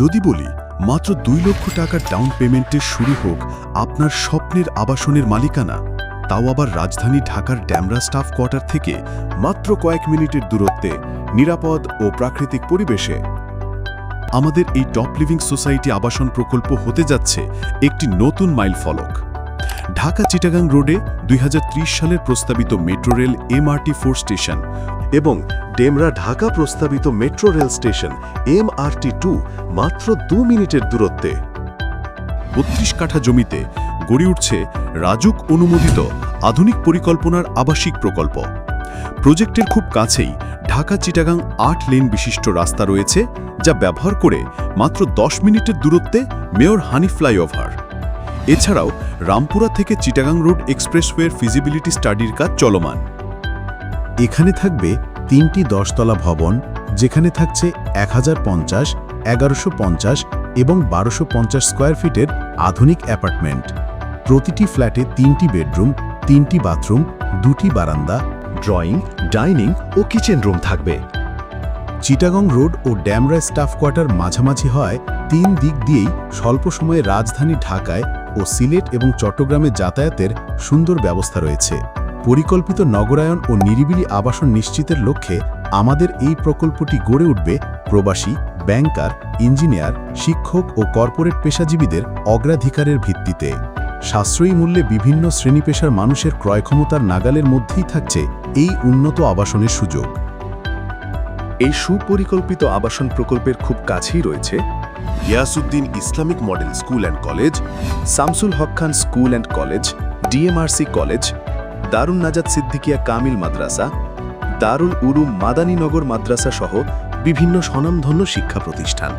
যদি বলি, মাত্র দুই লক্ষ টাকার ডাউন পেমেন্টে শুরু হোক আপনার স্বপ্নের আবাসনের মালিকানা, তাও আবার রাজধানী ঢাকার ড্যামরা স্টাফ কোয়ার্টার থেকে মাত্র কয়েক মিনিটের দূরত্বে, নিরাপদ ও প্রাকৃতিক পরিবেশে। আমাদের এই টপ লিভিং সোসাইটি আবাসন প্রকল্প হতে যাচ্ছে একটি নতুন মাইল ফলক। ঢাকা চিটাগাং রোডে দুই হাজার ত্রিশ সালের প্রস্তাবিত metro rail MRT four station এবং ডেমরা ঢাকা প্রস্তাবিত metro rail station MRT two মাত্র দু মিনিটের দূরত্বে। বত্রিশ কাঠা জমিতে গড়ে উঠছে রাজুক অনুমোদিত আধুনিক পরিকল্পনার আবাসিক প্রকল্প। প্রজেক্টের খুব কাছেই ঢাকা চিটাগাং আট লেন বিশিষ্ট রাস্তা রয়েছে, যা ব্যবহার করে মাত্র দশ মিনিটের দূরত্বে মেয়র হানি ফ্লাইওভার। এছাড়াও রামপুরা থেকে চিটাগাং রোড এক্সপ্রেসওয়ের ফিজিবিলিটি স্টাডির কাজ চলমান। এখানে থাকবে তিনটি দশতলা ভবন, যেখানে থাকছে এক হাজার পঞ্চাশ, এগারোশো পঞ্চাশ এবং বারোশো পঞ্চাশ স্কোয়ার ফিটের আধুনিক অ্যাপার্টমেন্ট। প্রতিটি ফ্ল্যাটে তিনটি বেডরুম, তিনটি বাথরুম, দুটি বারান্দা, ড্রয়িং, ডাইনিং ও কিচেন রুম থাকবে। চিটাগং রোড ও ড্যামরা স্টাফ কোয়ার্টার মাঝামাঝি হয় তিন দিক দিয়েই স্বল্প সময়ে রাজধানী ঢাকায় ও সিলেট এবং চট্টগ্রামে যাতায়াতের সুন্দর ব্যবস্থা রয়েছে। পরিকল্পিত নগরায়ন ও নিরিবিলি আবাসন নিশ্চিতের লক্ষ্যে আমাদের এই প্রকল্পটি গড়ে উঠবে প্রবাসী, ব্যাংকার, ইঞ্জিনিয়ার, শিক্ষক ও কর্পোরেট পেশাজীবীদের অগ্রাধিকারের ভিত্তিতে। সাশ্রয়ী মূল্যে বিভিন্ন শ্রেণি পেশার মানুষের ক্রয়ক্ষমতার নাগালের মধ্যেই থাকছে এই উন্নত আবাসনের সুযোগ। এই সুপরিকল্পিত আবাসন প্রকল্পের খুব কাছেই রয়েছে Giasuddin Islamic model school and college, Shamsul Haque Khan school and college, DMRC college Darun Najat Siddiqia Kamil মাদ্রাসা, দারুল উরুম মাদানীনগর মাদ্রাসা সহ বিভিন্ন স্বনামধন্য শিক্ষা প্রতিষ্ঠান।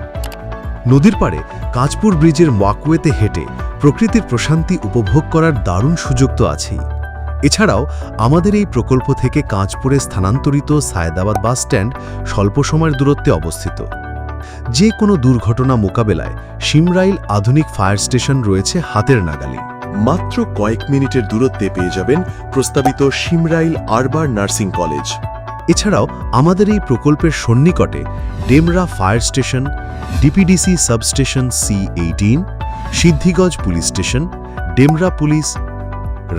নদীর পাড়ে কাঁচপুর ব্রিজের ওয়াকওয়েতে হেঁটে প্রকৃতির প্রশান্তি উপভোগ করার দারুণ সুযোগ তো আছেই। এছাড়াও আমাদের এই প্রকল্প থেকে কাঁচপুরে স্থানান্তরিত সায়দাবাদ বাস স্ট্যান্ড স্বল্প সময়ের দূরত্বে অবস্থিত। যে কোনো দুর্ঘটনা মোকাবেলায় সিমরাইল আধুনিক ফায়ার স্টেশন রয়েছে হাতের নাগালি। মাত্র কয়েক মিনিটের দূরত্বে পেয়ে যাবেন প্রস্তাবিত সিমরাইল আরবার নার্সিং কলেজ। এছাড়াও আমাদের এই প্রকল্পের সন্নিকটে Demra fire station, DPDC substation C eighteen Siddhiganj police station, Demra police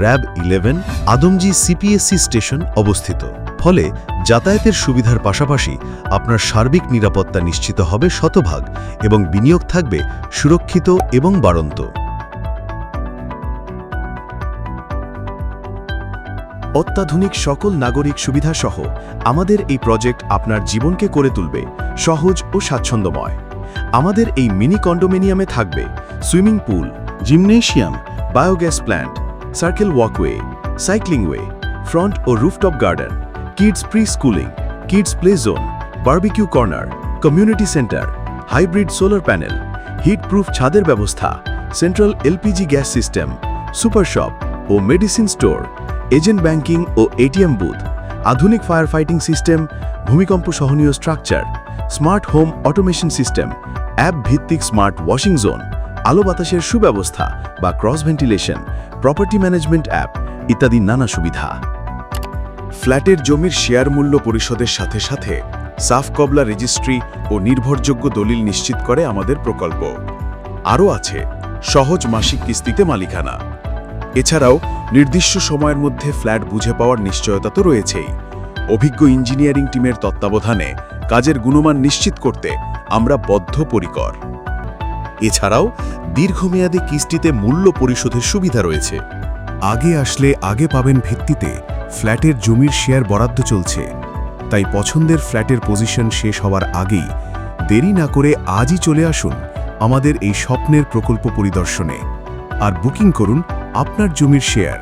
RAB eleven, Adamjee CPSC station অবস্থিত। ফলে যাতায়াতের সুবিধার পাশাপাশি আপনার সার্বিক নিরাপত্তা নিশ্চিত হবে শতভাগ এবং বিনিয়োগ থাকবে সুরক্ষিত এবং বাড়ন্ত। অত্যাধুনিক সকল নাগরিক সুবিধা সহ আমাদের এই প্রজেক্ট আপনার জীবনকে করে তুলবে, সহজ ও স্বাচ্ছন্দ্যময়। আমাদের এই মিনি কন্ডোমিনিয়ামে থাকবে swimming pool, gymnasium, biogas plant, circle walkway, cycling way, front ও rooftop garden, kids pre schooling, kids play zone, barbecue corner, community centre, hybrid solar panel heat proof ছাদের ব্যবস্থা, central LPG gas system, super shop ও medicine store. Agent banking ও ATM booth, আধুনিক fire fighting system ভূমিকম্প সহনীয় structure smart home automation system app ভিত্তিক smart washing zone আলো বাতাসের সুব্যবস্থা বা cross ventilation property management app ইত্যাদি নানা সুবিধা। ফ্ল্যাটের জমির শেয়ার মূল্য পরিশোধের সাথে সাথে সাফ কবলা রেজিস্ট্রি ও নির্ভরযোগ্য দলিল নিশ্চিত করে আমাদের প্রকল্প। আরও আছে, সহজ মাসিক কিস্তিতে মালিকানা। এছাড়াও নির্দিষ্ট সময়ের মধ্যে ফ্ল্যাট বুঝে পাওয়ার নিশ্চয়তা তো রয়েছেই। অভিজ্ঞ ইঞ্জিনিয়ারিং টিমের তত্ত্বাবধানে কাজের গুণমান নিশ্চিত করতে আমরা বদ্ধপরিকর। এছাড়াও, দীর্ঘমেয়াদী কিস্তিতে মূল্য পরিশোধের সুবিধা রয়েছে। আগে আসলে আগে পাবেন ভিত্তিতে ফ্ল্যাটের জমির শেয়ার বরাদ্দ চলছে। তাই পছন্দের ফ্ল্যাটের পজিশন শেষ হওয়ার আগেই দেরি না করে আজই চলে আসুন আমাদের এই স্বপ্নের প্রকল্প পরিদর্শনে। আর বুকিং করুন আপনার জমির শেয়ার